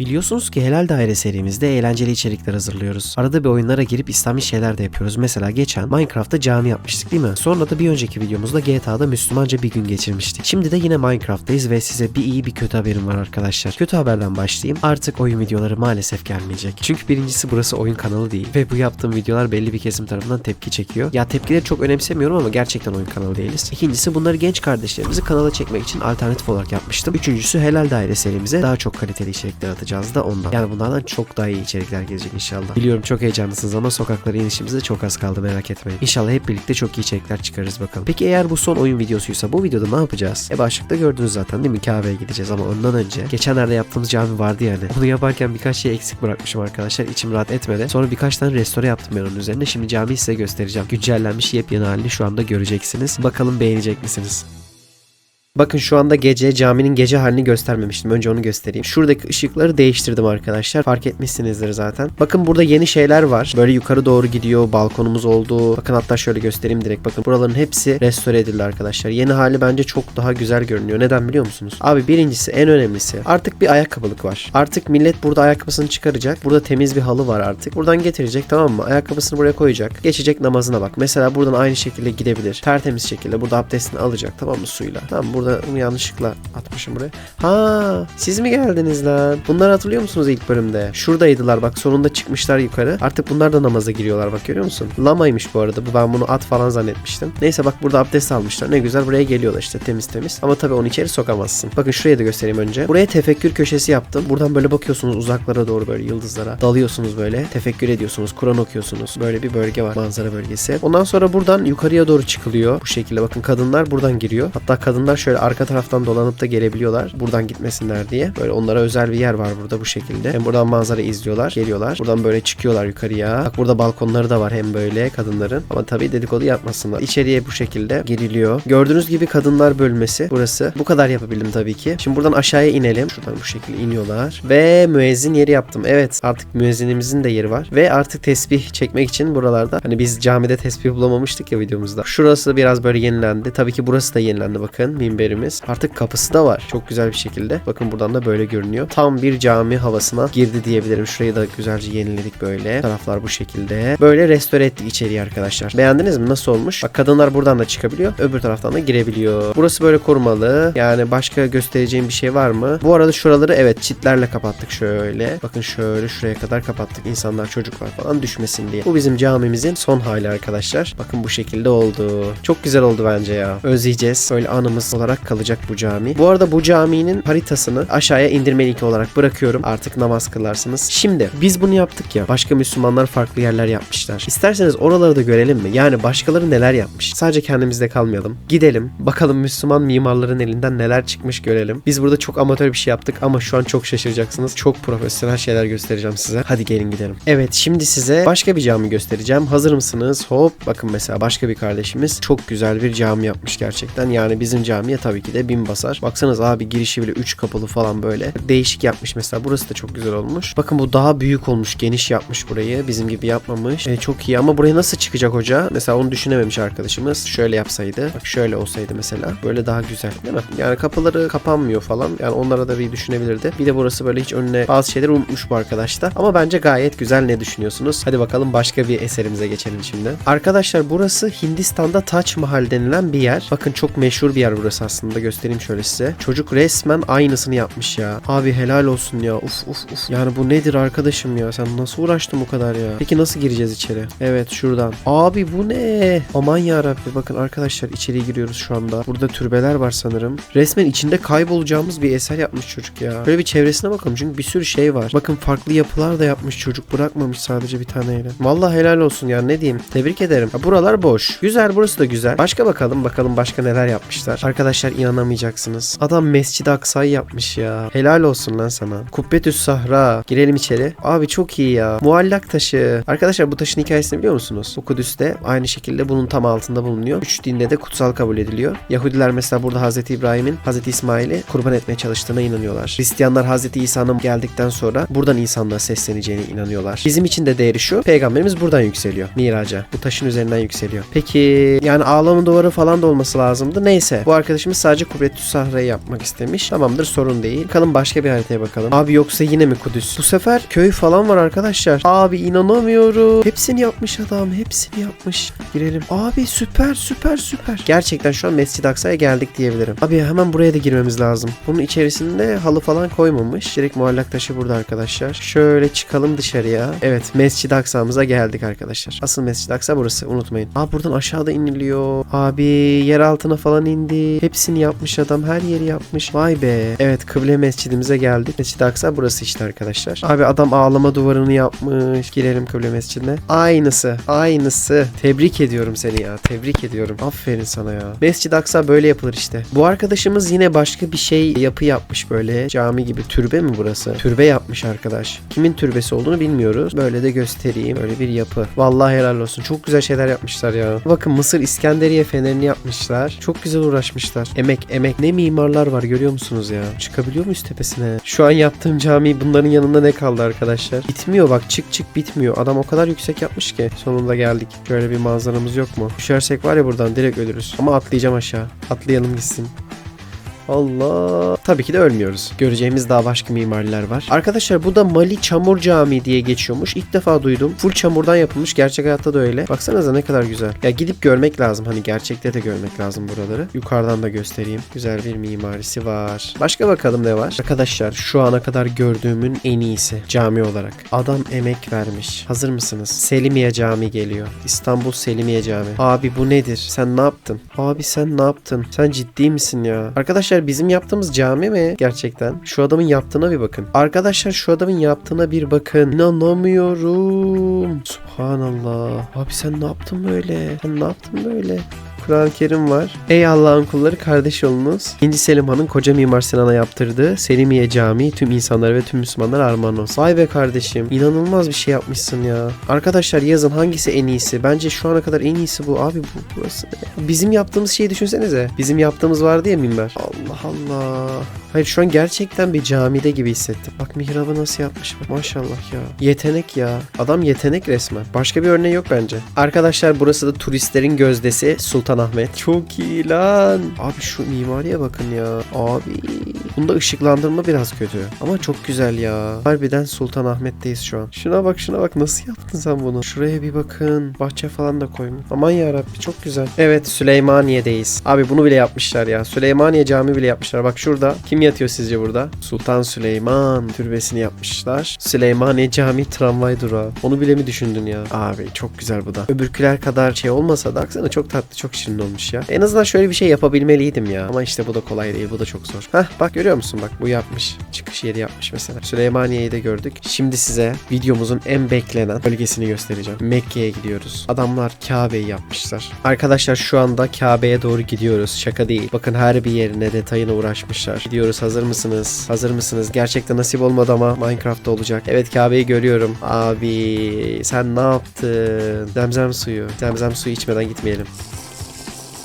Biliyorsunuz ki Helal Daire serimizde eğlenceli içerikler hazırlıyoruz. Arada bir oyunlara girip İslami şeyler de yapıyoruz. Mesela geçen Minecraft'ta cami yapmıştık değil mi? Sonra da bir önceki videomuzda GTA'da Müslümanca bir gün geçirmiştik. Şimdi de yine Minecraft'tayız ve size bir iyi bir kötü haberim var arkadaşlar. Kötü haberden başlayayım. Artık oyun videoları maalesef gelmeyecek. Çünkü birincisi burası oyun kanalı değil. Ve bu yaptığım videolar belli bir kesim tarafından tepki çekiyor. Ya tepkileri çok önemsemiyorum ama gerçekten oyun kanalı değiliz. İkincisi bunları genç kardeşlerimizi kanala çekmek için alternatif olarak yapmıştım. Üçüncüsü Helal Daire serimize daha çok kaliteli içerikler atacağız da ondan. Yani bunlardan çok daha iyi içerikler gelecek inşallah. Biliyorum çok heyecanlısınız ama sokaklara inişimize çok az kaldı merak etmeyin. İnşallah hep birlikte çok iyi içerikler çıkarırız bakalım. Peki eğer bu son oyun videosuysa bu videoda ne yapacağız? E başlıkta gördünüz zaten değil mi? Kabe'ye gideceğiz ama ondan önce geçenlerde yaptığımız cami vardı yani. Onu yaparken birkaç şey eksik bırakmışım arkadaşlar. İçim rahat etmedi. Sonra birkaç tane restore yaptım ben onun üzerine. Şimdi camiyi size göstereceğim. Güncellenmiş yepyeni halini şu anda göreceksiniz. Bakalım beğenecek misiniz? Bakın şu anda gece caminin gece halini göstermemiştim. Önce onu göstereyim. Şuradaki ışıkları değiştirdim arkadaşlar. Fark etmişsinizdir zaten. Bakın burada yeni şeyler var. Böyle yukarı doğru gidiyor. Balkonumuz oldu. Bakın hatta şöyle göstereyim direkt. Bakın buraların hepsi restore edildi arkadaşlar. Yeni hali bence çok daha güzel görünüyor. Neden biliyor musunuz? Abi birincisi en önemlisi. Artık bir ayakkabılık var. Artık millet burada ayakkabısını çıkaracak. Burada temiz bir halı var artık. Buradan getirecek tamam mı? Ayakkabısını buraya koyacak. Geçecek namazına bak. Mesela buradan aynı şekilde gidebilir. Tertemiz şekilde burada abdestini alacak tamam mı suyla. Tamam mı? Burada yanlışlıkla atmışım buraya. Ha, siz mi geldiniz lan? Bunları hatırlıyor musunuz ilk bölümde? Şuradaydılar bak sonunda çıkmışlar yukarı. Artık bunlar da namaza giriyorlar bak görüyor musun? Lamaymış bu arada. Ben bunu at falan zannetmiştim. Neyse bak burada abdest almışlar. Ne güzel buraya geliyorlar işte temiz temiz. Ama tabii onu içeri sokamazsın. Bakın şuraya da göstereyim önce. Buraya tefekkür köşesi yaptım. Buradan böyle bakıyorsunuz uzaklara doğru böyle yıldızlara. Dalıyorsunuz böyle. Tefekkür ediyorsunuz. Kur'an okuyorsunuz. Böyle bir bölge var. Manzara bölgesi. Ondan sonra buradan yukarıya doğru çıkılıyor. Bu şekilde bakın kadınlar buradan giriyor. Hatta kadınlar şöyle arka taraftan dolanıp da gelebiliyorlar. Buradan gitmesinler diye. Böyle onlara özel bir yer var burada bu şekilde. Hem buradan manzara izliyorlar. Geliyorlar. Buradan böyle çıkıyorlar yukarıya. Bak burada balkonları da var hem böyle kadınların. Ama tabii dedikodu yapmasınlar. İçeriye bu şekilde giriliyor. Gördüğünüz gibi kadınlar bölmesi burası. Bu kadar yapabildim tabii ki. Şimdi buradan aşağıya inelim. Şuradan bu şekilde iniyorlar. Ve müezzin yeri yaptım. Evet artık müezzinimizin de yeri var. Ve artık tesbih çekmek için buralarda. Hani biz camide tesbih bulamamıştık ya videomuzda. Şurası biraz böyle yenilendi. Tabii ki burası da yenilendi bakın minberimiz. Artık kapısı da var. Çok güzel bir şekilde. Bakın buradan da böyle görünüyor. Tam bir cami havasına girdi diyebilirim. Şurayı da güzelce yeniledik böyle. Taraflar bu şekilde. Böyle restore ettik içeriği arkadaşlar. Beğendiniz mi? Nasıl olmuş? Bak kadınlar buradan da çıkabiliyor. Öbür taraftan da girebiliyor. Burası böyle korumalı. Yani başka göstereceğim bir şey var mı? Bu arada şuraları evet çitlerle kapattık şöyle. Bakın şöyle şuraya kadar kapattık. İnsanlar çocuklar falan düşmesin diye. Bu bizim camimizin son hali arkadaşlar. Bakın bu şekilde oldu. Çok güzel oldu bence ya. Özleyeceğiz. Böyle anımız olarak kalacak bu cami. Bu arada bu caminin haritasını aşağıya indirme linki olarak bırakıyorum. Artık namaz kılarsınız. Şimdi biz bunu yaptık ya. Başka Müslümanlar farklı yerler yapmışlar. İsterseniz oraları da görelim mi? Yani başkaları neler yapmış? Sadece kendimizde kalmayalım. Gidelim. Bakalım Müslüman mimarların elinden neler çıkmış görelim. Biz burada çok amatör bir şey yaptık ama şu an çok şaşıracaksınız. Çok profesyonel şeyler göstereceğim size. Hadi gelin gidelim. Evet şimdi size başka bir cami göstereceğim. Hazır mısınız? Hop bakın mesela başka bir kardeşimiz çok güzel bir cami yapmış gerçekten. Yani bizim camiye tabii ki de bin basar. Baksanız abi girişi bile 3 kapılı falan böyle. Değişik yapmış mesela. Burası da çok güzel olmuş. Bakın bu daha büyük olmuş. Geniş yapmış burayı. Bizim gibi yapmamış. E, çok iyi ama buraya nasıl çıkacak hoca? Mesela onu düşünememiş arkadaşımız. Şöyle yapsaydı. Bak şöyle olsaydı mesela. Böyle daha güzel değil mi? Yani kapıları kapanmıyor falan. Yani onlara da bir düşünebilirdi. Bir de burası böyle hiç önüne bazı şeyleri unutmuş bu arkadaş da. Ama bence gayet güzel. Ne düşünüyorsunuz? Hadi bakalım başka bir eserimize geçelim şimdi. Arkadaşlar burası Hindistan'da Taç Mahal denilen bir yer. Bakın çok meşhur bir yer burası aslında. Göstereyim şöyle size. Çocuk resmen aynısını yapmış ya. Abi helal olsun ya. Uf uf uf. Yani bu nedir arkadaşım ya? Sen nasıl uğraştın bu kadar ya? Peki nasıl gireceğiz içeri? Evet şuradan. Abi bu ne? Aman ya Rabbi. Bakın arkadaşlar içeri giriyoruz şu anda. Burada türbeler var sanırım. Resmen içinde kaybolacağımız bir eser yapmış çocuk ya. Böyle bir çevresine bakalım çünkü bir sürü şey var. Bakın farklı yapılar da yapmış çocuk. Bırakmamış sadece bir taneyle. Vallahi helal olsun ya ne diyeyim. Tebrik ederim. Ha, buralar boş. Güzel burası da güzel. Başka bakalım bakalım başka neler yapmışlar. Arkadaşlar inanamayacaksınız. Adam Mescid-i Aksa'yı yapmış ya. Helal olsun lan sana. Kubbetüs Sahra. Girelim içeri. Abi çok iyi ya. Muallak taşı. Arkadaşlar bu taşın hikayesini biliyor musunuz? Bu Kudüs'te aynı şekilde bunun tam altında bulunuyor. Üç dinde de kutsal kabul ediliyor. Yahudiler mesela burada Hazreti İbrahim'in Hazreti İsmail'i kurban etmeye çalıştığına inanıyorlar. Hristiyanlar Hazreti İsa'nın geldikten sonra buradan insanlığa sesleneceğine inanıyorlar. Bizim için de değeri şu. Peygamberimiz buradan yükseliyor. Miraca. Bu taşın üzerinden yükseliyor. Peki yani ağlamın duvarı falan da olması lazımdı. Neyse. Bu arkadaş arkadaşımız sadece Kubretü Sahra'yı yapmak istemiş. Tamamdır sorun değil. Bakalım başka bir haritaya bakalım. Abi yoksa yine mi Kudüs? Bu sefer köy falan var arkadaşlar. Abi inanamıyorum. Hepsini yapmış adam. Hepsini yapmış. Girelim. Abi süper süper süper. Gerçekten şu an Mescid-i Aksa'ya geldik diyebilirim. Abi hemen buraya da girmemiz lazım. Bunun içerisinde halı falan koymamış. Direkt muallak taşı burada arkadaşlar. Şöyle çıkalım dışarıya. Evet Mescid-i Aksa'mıza geldik arkadaşlar. Asıl Mescid-i Aksa burası unutmayın. Aa buradan aşağıda iniliyor. Abi yer altına falan indi. Hepsini yapmış adam. Her yeri yapmış. Vay be. Evet kıble mescidimize geldik. Mescid-i Aksa burası işte arkadaşlar. Abi adam ağlama duvarını yapmış. Girelim kıble mescidine. Aynısı. Aynısı. Tebrik ediyorum seni ya. Tebrik ediyorum. Aferin sana ya. Mescid-i Aksa böyle yapılır işte. Bu arkadaşımız yine başka bir şey yapı yapmış böyle. Cami gibi. Türbe mi burası? Türbe yapmış arkadaş. Kimin türbesi olduğunu bilmiyoruz. Böyle de göstereyim. Böyle bir yapı. Vallahi helal olsun. Çok güzel şeyler yapmışlar ya. Bakın Mısır İskenderiye fenerini yapmışlar. Çok güzel uğraşmışlar. Emek emek. Ne mimarlar var görüyor musunuz ya? Çıkabiliyor muyuz tepesine? Şu an yaptığım cami bunların yanında ne kaldı arkadaşlar? Bitmiyor bak çık çık bitmiyor. Adam o kadar yüksek yapmış ki. Sonunda geldik. Şöyle bir manzaramız yok mu? Düşersek var ya buradan direkt ölürüz. Ama atlayacağım aşağı. Atlayalım gitsin. Allah. Tabii ki de ölmüyoruz. Göreceğimiz daha başka mimariler var. Arkadaşlar bu da Mali Çamur Camii diye geçiyormuş. İlk defa duydum. Full çamurdan yapılmış. Gerçek hayatta da öyle. Baksanıza ne kadar güzel. Ya gidip görmek lazım. Hani gerçekte de görmek lazım buraları. Yukarıdan da göstereyim. Güzel bir mimarisi var. Başka bakalım ne var? Arkadaşlar şu ana kadar gördüğümün en iyisi cami olarak. Adam emek vermiş. Hazır mısınız? Selimiye Cami geliyor. İstanbul Selimiye Cami. Abi bu nedir? Sen ne yaptın? Abi sen ne yaptın? Sen ciddi misin ya? Arkadaşlar bizim yaptığımız cami mi gerçekten? Şu adamın yaptığına bir bakın. Arkadaşlar şu adamın yaptığına bir bakın. İnanamıyorum. Subhanallah. Abi sen ne yaptın böyle? Sen ne yaptın böyle? Kur'an-ı Kerim var. Ey Allah'ın kulları kardeş olunuz. 2. Selim Han'ın koca Mimar Sinan'a yaptırdığı Selimiye Camii tüm insanlara ve tüm Müslümanlara armağan olsun. Vay be kardeşim. inanılmaz bir şey yapmışsın ya. Arkadaşlar yazın hangisi en iyisi? Bence şu ana kadar en iyisi bu. Abi bu burası. ne? Bizim yaptığımız şeyi düşünsenize. Bizim yaptığımız vardı ya minber. Allah Allah. Hayır şu an gerçekten bir camide gibi hissettim. Bak mihrabı nasıl yapmış. Maşallah ya. Yetenek ya. Adam yetenek resmen. Başka bir örneği yok bence. Arkadaşlar burası da turistlerin gözdesi Sultanahmet. Çok iyi lan. Abi şu mimariye bakın ya. Abi. Bunda ışıklandırma biraz kötü. Ama çok güzel ya. Harbiden Sultanahmet'teyiz şu an. Şuna bak şuna bak nasıl yaptın sen bunu? Şuraya bir bakın. Bahçe falan da koymuş. Aman yarabbi çok güzel. Evet Süleymaniye'deyiz. Abi bunu bile yapmışlar ya. Süleymaniye Cami bile yapmışlar. Bak şurada. Kim yatıyor sizce burada? Sultan Süleyman türbesini yapmışlar. Süleymaniye Cami tramvay durağı. Onu bile mi düşündün ya? Abi çok güzel bu da. Öbürküler kadar şey olmasa da aksana çok tatlı çok şirin olmuş ya. En azından şöyle bir şey yapabilmeliydim ya. Ama işte bu da kolay değil. Bu da çok zor. Hah bak görüyor musun bak bu yapmış. Çıkış yeri yapmış mesela. Süleymaniye'yi de gördük. Şimdi size videomuzun en beklenen bölgesini göstereceğim. Mekke'ye gidiyoruz. Adamlar Kabe'yi yapmışlar. Arkadaşlar şu anda Kabe'ye doğru gidiyoruz. Şaka değil. Bakın her bir yerine detayına uğraşmışlar. Gidiyoruz hazır mısınız? Hazır mısınız? Gerçekten nasip olmadı ama Minecraft'ta olacak. Evet Kabe'yi görüyorum. Abi sen ne yaptın? Zemzem suyu. Zemzem suyu içmeden gitmeyelim.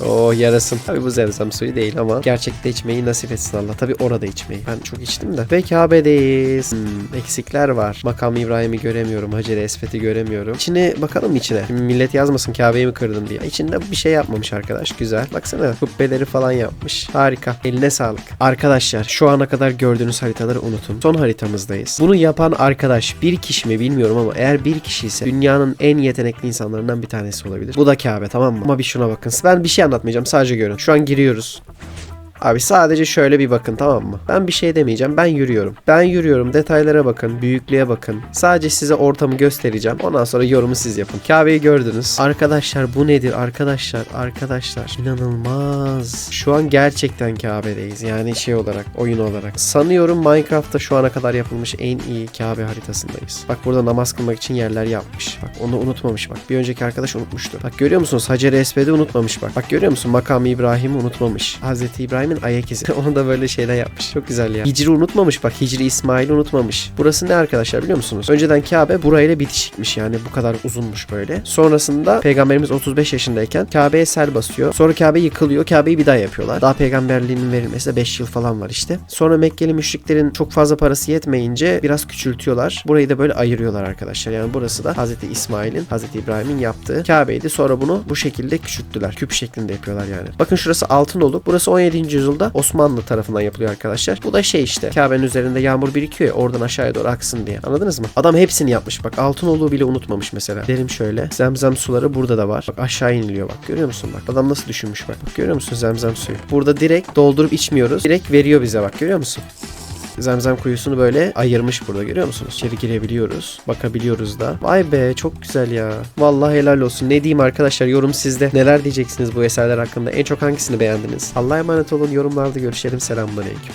Oh yarasın. Tabi bu zemzem suyu değil ama gerçekte içmeyi nasip etsin Allah. Tabi orada içmeyi. Ben çok içtim de. Ve Kabe'deyiz. Hmm, eksikler var. Makam İbrahim'i göremiyorum. Hacer Esfet'i göremiyorum. İçine bakalım içine? Şimdi millet yazmasın Kabe'yi mi kırdın diye. İçinde bir şey yapmamış arkadaş. Güzel. Baksana kubbeleri falan yapmış. Harika. Eline sağlık. Arkadaşlar şu ana kadar gördüğünüz haritaları unutun. Son haritamızdayız. Bunu yapan arkadaş bir kişi mi bilmiyorum ama eğer bir kişi ise dünyanın en yetenekli insanlarından bir tanesi olabilir. Bu da Kabe tamam mı? Ama bir şuna bakın. Ben bir şey anlatmayacağım. Sadece görün. Şu an giriyoruz. Abi sadece şöyle bir bakın tamam mı? Ben bir şey demeyeceğim. Ben yürüyorum. Ben yürüyorum. Detaylara bakın. Büyüklüğe bakın. Sadece size ortamı göstereceğim. Ondan sonra yorumu siz yapın. Kabe'yi gördünüz. Arkadaşlar bu nedir? Arkadaşlar, arkadaşlar. inanılmaz. Şu an gerçekten Kabe'deyiz. Yani şey olarak, oyun olarak. Sanıyorum Minecraft'ta şu ana kadar yapılmış en iyi Kabe haritasındayız. Bak burada namaz kılmak için yerler yapmış. Bak onu unutmamış bak. Bir önceki arkadaş unutmuştu. Bak görüyor musunuz? Hacer Esved'i unutmamış bak. Bak görüyor musun? Makamı İbrahim'i unutmamış. Hazreti İbrahim İbrahim'in ayak izi. Onu da böyle şeyden yapmış. Çok güzel ya. Hicri unutmamış bak. Hicri İsmail'i unutmamış. Burası ne arkadaşlar biliyor musunuz? Önceden Kabe burayla bitişikmiş yani bu kadar uzunmuş böyle. Sonrasında Peygamberimiz 35 yaşındayken Kabe'ye sel basıyor. Sonra Kabe yıkılıyor. Kabe'yi bir daha yapıyorlar. Daha peygamberliğinin verilmesine 5 yıl falan var işte. Sonra Mekkeli müşriklerin çok fazla parası yetmeyince biraz küçültüyorlar. Burayı da böyle ayırıyorlar arkadaşlar. Yani burası da Hazreti İsmail'in, Hazreti İbrahim'in yaptığı Kabe'ydi. Sonra bunu bu şekilde küçülttüler. Küp şeklinde yapıyorlar yani. Bakın şurası altın dolu. Burası 17. yüzyılda Osmanlı tarafından yapılıyor arkadaşlar. Bu da şey işte Kabe'nin üzerinde yağmur birikiyor ya oradan aşağıya doğru aksın diye. Anladınız mı? Adam hepsini yapmış. Bak altın olduğu bile unutmamış mesela. Derim şöyle. Zemzem suları burada da var. Bak aşağı iniliyor bak. Görüyor musun bak. Adam nasıl düşünmüş bak. Bak görüyor musun zemzem suyu? Burada direkt doldurup içmiyoruz. Direkt veriyor bize bak. Görüyor musun? Zemzem kuyusunu böyle ayırmış burada görüyor musunuz? İçeri girebiliyoruz. Bakabiliyoruz da. Vay be çok güzel ya. Vallahi helal olsun. Ne diyeyim arkadaşlar yorum sizde. Neler diyeceksiniz bu eserler hakkında? En çok hangisini beğendiniz? Allah'a emanet olun. Yorumlarda görüşelim. Selamünaleyküm.